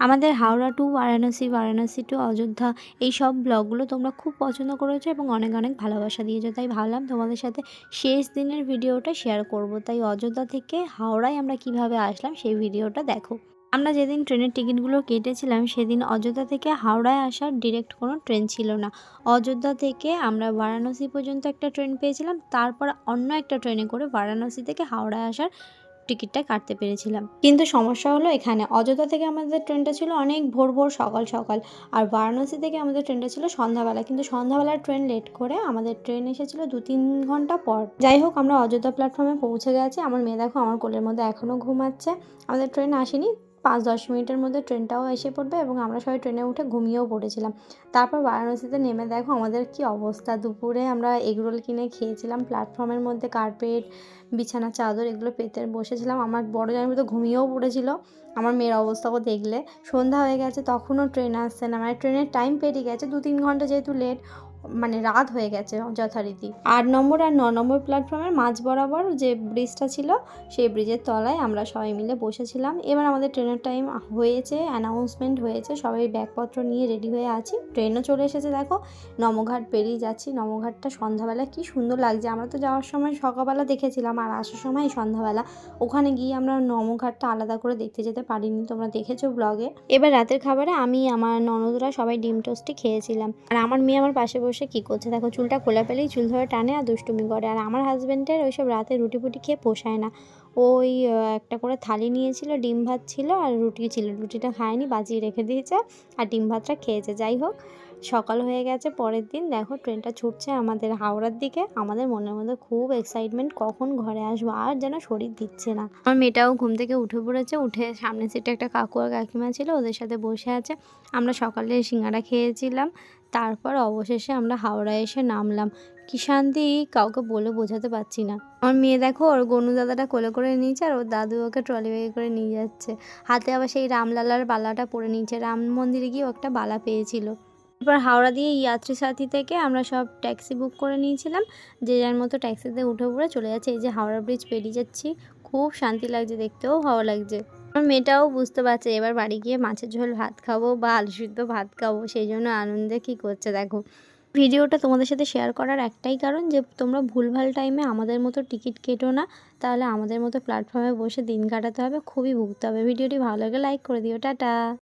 আমাদের Howrah to, Varanasi Varanasi to, Ayodhya, এই সব ব্লগগুলো তোমরা খুব পছন্দ করেছ এবং অনেক অনেক ভালোবাসা দিয়েছ। তাই ভাবলাম তোমাদের সাথে শেষ দিনের ভিডিওটা শেয়ার করব। তাই অযোধ্যা থেকে হাওড়ায় আমরা কীভাবে আসলাম সেই ভিডিওটা দেখো। আমরা যেদিন ট্রেনের টিকিটগুলো কেটেছিলাম, সেদিন অযোধ্যা থেকে হাওড়ায় আসার ডিরেক্ট কোনো ট্রেন ছিল না। অযোধ্যা থেকে আমরা বারাণসী পর্যন্ত একটা ট্রেন পেয়েছিলাম, তারপর অন্য একটা ট্রেনে করে বারাণসী থেকে হাওড়ায় আসার টিকিটটা কাটতে পেরেছিলাম। কিন্তু সমস্যা হলো এখানে। অযোধ্যা থেকে আমাদের ট্রেনটা ছিল অনেক ভোর ভোর, সকাল সকাল। আর বারাণসী থেকে আমাদের ট্রেনটা ছিল সন্ধ্যাবেলা। কিন্তু সন্ধ্যাবেলার ট্রেন লেট করে আমাদের ট্রেন এসেছিল দু তিন ঘণ্টা পর। যাই হোক, আমরা অযোধ্যা প্ল্যাটফর্মে পৌঁছে গেছি। আমার মেয়ে দেখো আমার কোলের মধ্যে এখনও ঘুমাচ্ছে। আমাদের ট্রেন আসেনি। পাঁচ দশ মিনিটের মধ্যে ট্রেনটাও এসে পড়বে এবং আমরা সবাই ট্রেনে উঠে ঘুমিয়েও পড়েছিলাম। তারপর বারাণসীতে নেমে দেখো আমাদের কি অবস্থা। দুপুরে আমরা এগরোল কিনে খেয়েছিলাম, প্ল্যাটফর্মের মধ্যে কার্পেট, বিছানা, চাদর এগুলো পেতে বসেছিলাম। আমার বড় জামাই তো ঘুমিয়েও পড়েছিল, আমার মেয়ের অবস্থাও দেখলে। সন্ধ্যা হয়ে গেছে, তখনও ট্রেন আসছে না। মানে ট্রেনের টাইম পেরিয়ে গেছে দু তিন ঘণ্টা যেহেতু লেট মানে রাত হয়ে গেছে যথারীতি। আট নম্বর আর ন নম্বর প্ল্যাটফর্মের মাঝ বরাবর যে ব্রিজটা ছিল, সেই ব্রিজের তলায় আমরা সবাই মিলে বসেছিলাম। এবার আমাদের ট্রেনের টাইম হয়েছে অ্যানাউন্সমেন্ট হয়েছে, সবাই ব্যাগপত্র নিয়ে রেডি হয়ে আছি। ট্রেনও চলে এসেছে, দেখো নমঘাট পেরিয়ে যাচ্ছি। নমঘাটটা সন্ধ্যাবেলা, কি সুন্দর লাগছে। আমরা তো যাওয়ার সময় সকালবেলা দেখেছিলাম, আর আসার সময় সন্ধ্যাবেলা। ওখানে গিয়ে আমরা নমঘাটটা আলাদা করে দেখতে যেতে পারিনি, তোমরা দেখেছ ব্লগে এবার রাতের খাবারে আমি, আমার ননদরা সবাই ডিম টোস্টই খেয়েছিলাম। আর আমার মেয়ে আমার পাশে বসে কী করছে? দেখো, চুলটা খোলা পেলেই চুল ধরে টানে আর দুষ্টুমি করে। আর আমার হাজব্যান্ডের ওইসব রাতে রুটি ফুটি খেয়ে পোষায় না। ওই একটা করে থালি নিয়েছিল, ডিম ভাত ছিল আর রুটি ছিল। রুটিটা খায়নি, বাজিয়ে রেখে দিয়েছে আর ডিম ভাতটা খেয়েছে। যাই হোক, সকাল হয়ে গেছে, পরের দিন দেখো ট্রেনটা ছুটছে আমাদের হাওড়ার দিকে। আমাদের মনের মধ্যে খুব এক্সাইটমেন্ট কখন ঘরে আসব আর যেন শরীর দিচ্ছে না। আমার মেয়েটাও ঘুম থেকে উঠে পড়েছে, উঠে সামনের সিটে একটা কাকু আর কাকিমা ছিল, ওদের সাথে বসে আছে। আমরা সকালে সিঙ্গারা খেয়েছিলাম। তারপর অবশেষে আমরা হাওড়ায় এসে নামলাম। কি শান্তি, কাউকে বলে বোঝাতে পারছি না। আমার মেয়ে দেখো, ওর গনু দাদাটা কোলে করে নিয়েছে আর ওর দাদু ওকে ট্রলি ব্যাগে করে নিয়ে যাচ্ছে। হাতে আবার সেই রামলালার বালাটা পরে নিয়েছে। রাম মন্দিরে গিয়ে একটা বালা পেয়েছিল। এবার হাওড়া দিয়ে ইয়াত্রী সাথী থেকে আমরা সব ট্যাক্সি বুক করে নিয়েছিলাম। যে যার মতো ট্যাক্সিতে উঠে পড়ে চলে যাচ্ছে। এই যে হাওড়া ব্রিজ পেরিয়ে যাচ্ছি, খুব শান্তি লাগছে দেখতেও, ভালো লাগছে। আমার মেয়েটাও বুঝতে পারছে। এবার বাড়ি গিয়ে মাছের ঝোল, ভাত খাব বা আলু সিদ্ধ ভাত খাব সেই জন্য আনন্দে কী করছে দেখো। ভিডিওটা তোমাদের সাথে শেয়ার করার একটাই কারণ যে, তোমরা ভুলভাল টাইমে আমাদের মতো টিকিট কেটো না। তাহলে আমাদের মতো প্ল্যাটফর্মে বসে দিন কাটাতে হবে, খুবই ভুগতে হবে। ভিডিওটি ভালো লাগে লাইক করে দিও। টাটা!